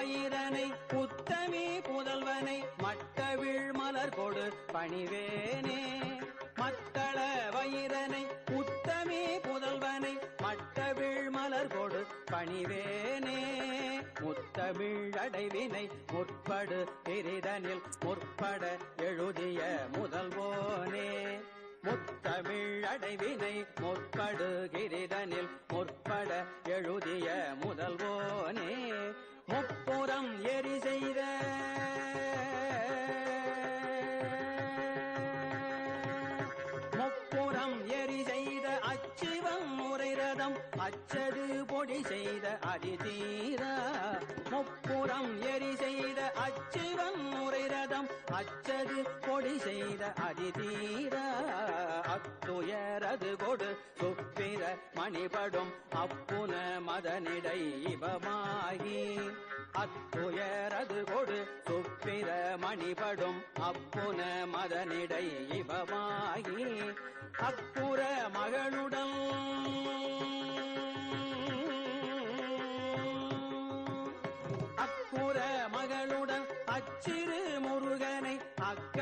பயிரனை புத்தமி புதல்வனை மட்டவிழ் மலர் கொடு பணிவேனே. மத்தள வயிரனை புத்தமி புதல்வனை மட்டவிழ் மலர் கொடு பணிவேனே. முத்தமிழடைவினை முற்படு திரிதனில் முற்பட எழுதிய முதல்வோனே. முத்தமிழடைவினை முற்படு கிரிதனில் முற்பட எழுதிய செய்த முப்புறம் எரி செய்த அச்சிவம் முறை ரதம் அச்சது பொடி செய்த அதிதீர முப்புறம் எரி செய்த அச்சிவம் முறை ரதம் அச்சது பொடி செய்த அதிதீர அத்துயரது கொடு சுப்பிர மணிபடும் அப்புன மதனிடை இவமாகி அத்துயரது கொடு. சுப்பிர மணிபடும் அப்புன மதனிடை இவமாகி அப்புற மகளுடன் அப்புற மகளுடன் அச்சிறு முருகனை அக்க